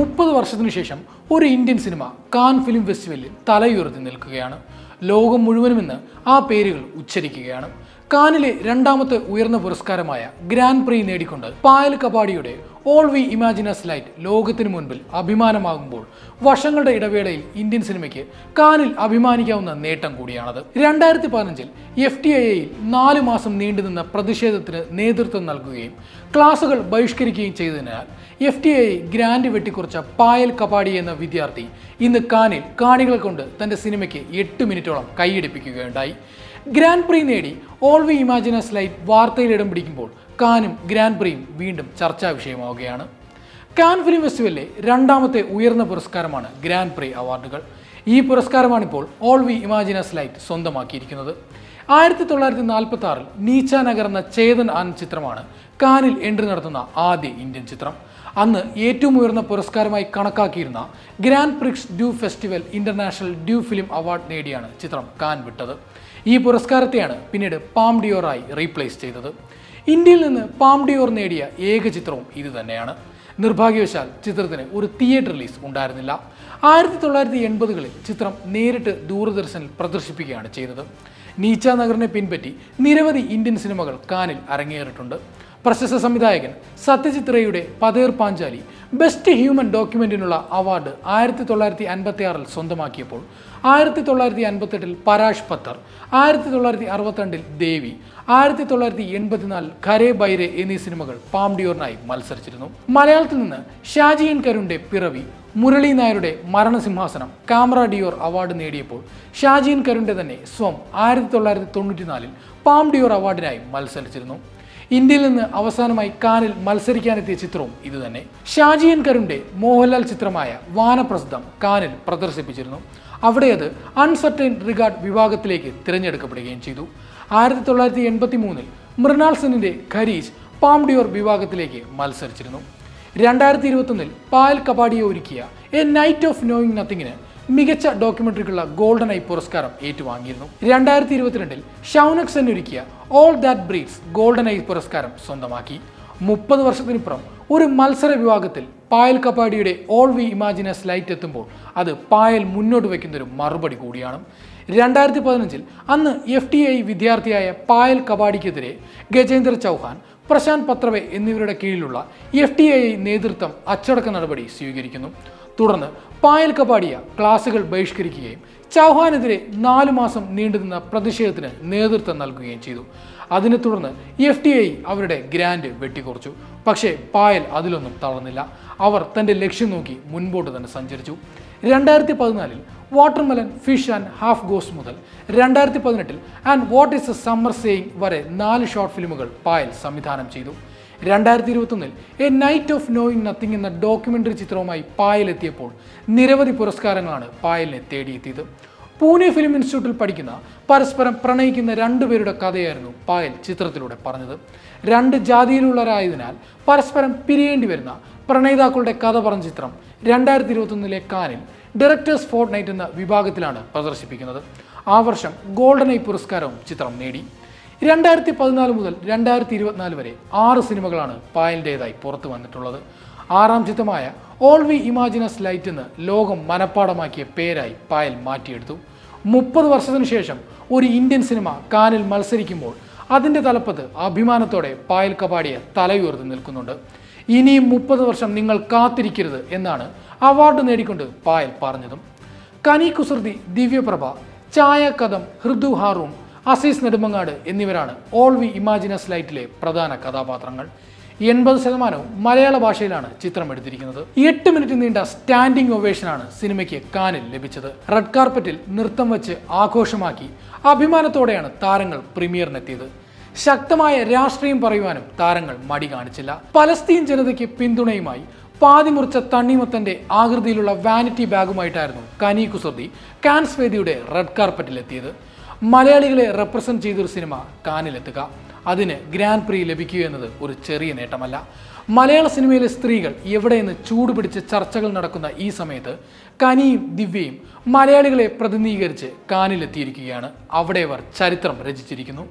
മുപ്പത് വർഷത്തിനു ശേഷം ഒരു ഇന്ത്യൻ സിനിമ കാൻ ഫിലിം ഫെസ്റ്റിവലിൽ തലയുയർത്തി നിൽക്കുകയാണ്. ലോകം മുഴുവനും ഇന്ന് ആ പേരുകൾ ഉച്ചരിക്കുകയാണ്. കാനിലെ രണ്ടാമത്തെ ഉയർന്ന പുരസ്കാരമായ ഗ്രാൻഡ് പ്രീ നേടിക്കൊണ്ട് Payal കപാടിയുടെ all we imagine as light ലോകത്തിന് മുൻപിൽ അഭിമാനമാകുമ്പോൾ വർഷങ്ങളുടെ ഇടവേളയിൽ ഇന്ത്യൻ സിനിമയ്ക്ക് കാനിൽ അഭിമാനിക്കാവുന്ന നേട്ടം കൂടിയാണത്. രണ്ടായിരത്തി പതിനഞ്ചിൽ എഫ് ടി ഐയിൽ നാല് മാസം നീണ്ടുനിന്ന പ്രതിഷേധത്തിന് നേതൃത്വം നൽകുകയും ക്ലാസുകൾ ബഹിഷ്കരിക്കുകയും ചെയ്തതിനാൽ എഫ് ടി ഐ ഗ്രാൻഡ് വെട്ടിക്കുറച്ച പായൽ കപാടി എന്ന വിദ്യാർത്ഥി ഇന്ന് കാനിൽ കാണികളെ കൊണ്ട് തന്റെ സിനിമയ്ക്ക് എട്ട് മിനിറ്റോളം കൈയടിപ്പിക്കുകയുണ്ടായി ഗ്രാൻഡ് പ്രീ നേടി. All we imagine as light വാർത്തയിൽ ഇടം പിടിക്കുമ്പോൾ കാനും ഗ്രാൻഡ് പ്രീയും വീണ്ടും ചർച്ചാ വിഷയമാവുകയാണ്. കാൻ ഫിലിം ഫെസ്റ്റിവലിലെ രണ്ടാമത്തെ ഉയർന്ന പുരസ്കാരമാണ് ഗ്രാൻഡ് പ്രീ അവാർഡുകൾ ഈ പുരസ്കാരമാണിപ്പോൾ all we imagine as light സ്വന്തമാക്കിയിരിക്കുന്നത്. ആയിരത്തി തൊള്ളായിരത്തി നാൽപ്പത്തി ആറിൽ നീച്ച നഗർ എന്ന ചേതൻ ആനന്ദ് ചിത്രമാണ് കാനിൽ എൻട്രി നടത്തുന്ന ആദ്യ ഇന്ത്യൻ ചിത്രം. അന്ന് ഏറ്റവും ഉയർന്ന പുരസ്കാരമായി കണക്കാക്കിയിരുന്ന grand prix du festival international du film award നേടിയാണ് ചിത്രം കാൻ വിട്ടത്. ഈ പുരസ്കാരത്തെയാണ് പിന്നീട് പാം ഡിയോറായി റീപ്ലേസ് ചെയ്തത്. ഇന്ത്യയിൽ നിന്ന് പാം ഡിയോർ നേടിയ ഏക ചിത്രവും ഇത് തന്നെയാണ്. നിർഭാഗ്യവശാൽ ചിത്രത്തിന് ഒരു തിയേറ്റർ റിലീസ് ഉണ്ടായിരുന്നില്ല. ആയിരത്തി തൊള്ളായിരത്തി എൺപതുകളിൽ ചിത്രം നേരിട്ട് ദൂരദർശനിൽ പ്രദർശിപ്പിക്കുകയാണ് ചെയ്തത്. നീച്ച നഗറിനെ പിൻപറ്റി നിരവധി ഇന്ത്യൻ സിനിമകൾ കാനിൽ അരങ്ങേറിയിട്ടുണ്ട്. പ്രശസ്ത സംവിധായകൻ സത്യജിത് റേയുടെ പതേർ പാഞ്ചാലി ബെസ്റ്റ് ഹ്യൂമൻ ഡോക്യുമെന്റിനുള്ള അവാർഡ് ആയിരത്തി തൊള്ളായിരത്തി അൻപത്തി ആറിൽ സ്വന്തമാക്കിയപ്പോൾ ആയിരത്തി തൊള്ളായിരത്തി അൻപത്തെട്ടിൽ പരാഷ് പത്തർ ആയിരത്തി തൊള്ളായിരത്തി അറുപത്തിരണ്ടിൽ ദേവി ആയിരത്തി തൊള്ളായിരത്തി എൺപത്തിനാലിൽ ഖരേ ബൈരെ എന്നീ സിനിമകൾ പാംഡിയോറിനായി മത്സരിച്ചിരുന്നു. മലയാളത്തിൽ നിന്ന് ഷാജിയൻ കരുണിന്റെ പിറവി മുരളി നായരുടെ മരണസിംഹാസനം കാമറ ഡിയോർ അവാർഡ് നേടിയപ്പോൾ ഷാജിയൻ കരുണിന്റെ തന്നെ സ്വം ആയിരത്തി തൊള്ളായിരത്തി തൊണ്ണൂറ്റിനാലിൽ പാം ഡിയോർ അവാർഡിനായി മത്സരിച്ചിരുന്നു. ഇന്ത്യയിൽ നിന്ന് അവസാനമായി കാനിൽ മത്സരിക്കാനെത്തിയ ചിത്രവും ഇതുതന്നെ ഷാജിയൻ കരുണിന്റെ മോഹൻലാൽ ചിത്രമായ വാനപ്രസിദ്ധം കാനിൽ പ്രദർശിപ്പിച്ചിരുന്നു. അവിടെ അത് അൺസർട്ടൈൻ റിഗാർഡ് വിഭാഗത്തിലേക്ക് തിരഞ്ഞെടുക്കപ്പെടുകയും ചെയ്തു. ആയിരത്തി തൊള്ളായിരത്തി എൺപത്തി മൂന്നിൽ മൃണാൾ സെന്നിന്റെ ഖരീജ് പാംഡിയോർ വിഭാഗത്തിലേക്ക് മത്സരിച്ചിരുന്നു. രണ്ടായിരത്തി ഇരുപത്തൊന്നിൽ പായൽ കപാഡിയെ ഒരുക്കിയ എ നൈറ്റ് ഓഫ് നോയിങ് നത്തിങ്ങിന് മികച്ച ഡോക്യുമെന്ററിക്കുള്ള ഗോൾഡൻ ഐ പുരസ്കാരം ഏറ്റുവാങ്ങിയിരുന്നു. രണ്ടായിരത്തി ഇരുപത്തിരണ്ടിൽ ഷൗനക് സെൻ ഒരുക്കിയ all that breathes golden eye പുരസ്കാരം സ്വന്തമാക്കി. മുപ്പത് വർഷത്തിനിപ്പുറം ഒരു മത്സര വിഭാഗത്തിൽ Payal കപ്പാടിയുടെ all we imagine as light എത്തുമ്പോൾ അത് പായൽ മുന്നോട്ട് വയ്ക്കുന്നൊരു മറുപടി കൂടിയാണ്. രണ്ടായിരത്തി പതിനഞ്ചിൽ അന്ന് എഫ് ടി ഐ വിദ്യാർത്ഥിയായ പായൽ കപാടിക്കെതിരെ ഗജേന്ദ്ര ചൗഹാൻ പ്രശാന്ത് പത്രവേ എന്നിവരുടെ കീഴിലുള്ള എഫ് ടി ഐ നേതൃത്വം അച്ചടക്ക നടപടി സ്വീകരിക്കുന്നു. തുടർന്ന് പായൽ കപാടിയ ക്ലാസുകൾ ബഹിഷ്കരിക്കുകയും ചൗഹാനെതിരെ നാലു മാസം നീണ്ടുനിന്ന പ്രതിഷേധത്തിന് നേതൃത്വം നൽകുകയും ചെയ്തു. അതിനെ തുടർന്ന് എഫ് ടി ഐ അവരുടെ ഗ്രാൻഡ് വെട്ടിക്കുറച്ചു. പക്ഷേ പായൽ അതിലൊന്നും തളർന്നില്ല. അവർ തന്റെ ലക്ഷ്യം നോക്കി മുൻപോട്ട് തന്നെ സഞ്ചരിച്ചു. രണ്ടായിരത്തി പതിനാലിൽ വാട്ടർമെലൻ ഫിഷ് ആൻഡ് ഹാഫ് ഗോസ് മുതൽ രണ്ടായിരത്തി പതിനെട്ടിൽ and what is a summer saying വരെ നാല് ഷോർട്ട് ഫിലിമുകൾ പായൽ സംവിധാനം ചെയ്തു. രണ്ടായിരത്തി ഇരുപത്തൊന്നിൽ a night of knowing nothing എന്ന ഡോക്യുമെന്ററി ചിത്രവുമായി പായൽ എത്തിയപ്പോൾ നിരവധി പുരസ്കാരങ്ങളാണ് പായലിനെ തേടിയെത്തിയത്. പൂനെ ഫിലിം ഇൻസ്റ്റിറ്റ്യൂട്ടിൽ പഠിക്കുന്ന പരസ്പരം പ്രണയിക്കുന്ന രണ്ടുപേരുടെ കഥയായിരുന്നു പായൽ ചിത്രത്തിലൂടെ പറഞ്ഞത്. രണ്ട് ജാതിയിലുള്ളവരായതിനാൽ പരസ്പരം പിരിയേണ്ടി വരുന്ന പ്രണയിതാക്കളുടെ കഥ പറഞ്ഞ ചിത്രം രണ്ടായിരത്തി ഇരുപത്തൊന്നിലെ കാനിൽ ഡയറക്ടേഴ്സ് ഫോർട്ട് നൈറ്റ് എന്ന വിഭാഗത്തിലാണ് പ്രദർശിപ്പിക്കുന്നത്. ആ വർഷം ഗോൾഡൻ ഐ പുരസ്കാരവും ചിത്രം നേടി. രണ്ടായിരത്തി പതിനാല് മുതൽ രണ്ടായിരത്തി ഇരുപത്തിനാല് വരെ ആറ് സിനിമകളാണ് പായലിന്റെതായി പുറത്തു വന്നിട്ടുള്ളത്. ആറാം ചിത്രമായ ഓൾ വി ഇമാജിനസ് ലൈറ്റ് എന്ന് ലോകം മനപ്പാടമാക്കിയ പേരായി പായൽ മാറ്റിയെടുത്തു. മുപ്പത് വർഷത്തിനു ശേഷം ഒരു ഇന്ത്യൻ സിനിമ കാനിൽ മത്സരിക്കുമ്പോൾ അതിന്റെ തലപ്പത്ത് അഭിമാനത്തോടെ പായൽ കപാടിയെ തലയുയർത്തി നിൽക്കുന്നുണ്ട്. ഇനിയും മുപ്പത് വർഷം നിങ്ങൾ കാത്തിരിക്കരുത് എന്നാണ് അവാർഡ് നേടിക്കൊണ്ട് പായൽ പറഞ്ഞതും. കനി കുസൃതി ദിവ്യപ്രഭ ചായ കഥം ഹൃദു ഹാറൂൺ അസീസ് നെടുമങ്ങാട് എന്നിവരാണ് ഓൾ വി ഇമാജിനസ് ലൈറ്റിലെ പ്രധാന കഥാപാത്രങ്ങൾ. എൺപത് ശതമാനവും മലയാള ഭാഷയിലാണ് ചിത്രം എടുത്തിരിക്കുന്നത് എട്ട് മിനിറ്റ് നീണ്ട സ്റ്റാൻഡിംഗ് ഒവേഷനാണ് സിനിമയ്ക്ക് കാനിൽ ലഭിച്ചത്. റെഡ് കാർപ്പറ്റിൽ നൃത്തം വെച്ച് ആഘോഷമാക്കി അഭിമാനത്തോടെയാണ് താരങ്ങൾ പ്രീമിയറിനെത്തിയത്. ശക്തമായ രാഷ്ട്രീയം പറയുവാനും താരങ്ങൾ മടി കാണിച്ചില്ല. പലസ്തീൻ ജനതയ്ക്ക് പിന്തുണയുമായി പാതിമുറിച്ച തണ്ണിമത്തന്റെ ആകൃതിയിലുള്ള വാനിറ്റി ബാഗുമായിട്ടായിരുന്നു കനി കുസൃതി കാൻസ് വേദിയുടെ റെഡ് കാർപ്പറ്റിലെത്തിയത് മലയാളികളെ റെപ്രസെന്റ് ചെയ്തൊരു സിനിമ കാനിലെത്തുക. അതിന് ഗ്രാൻഡ് പ്രീ ലഭിക്കുക എന്നത് ഒരു ചെറിയ നേട്ടമല്ല. മലയാള സിനിമയിലെ സ്ത്രീകൾ എവിടെയെന്ന് ചൂടുപിടിച്ച് ചർച്ചകൾ നടക്കുന്ന ഈ സമയത്ത് കനിയും ദിവ്യയും മലയാളികളെ പ്രതിനിധീകരിച്ച് കാനിലെത്തിയിരിക്കുകയാണ്. അവിടെ അവർ ചരിത്രം രചിച്ചിരിക്കുന്നു.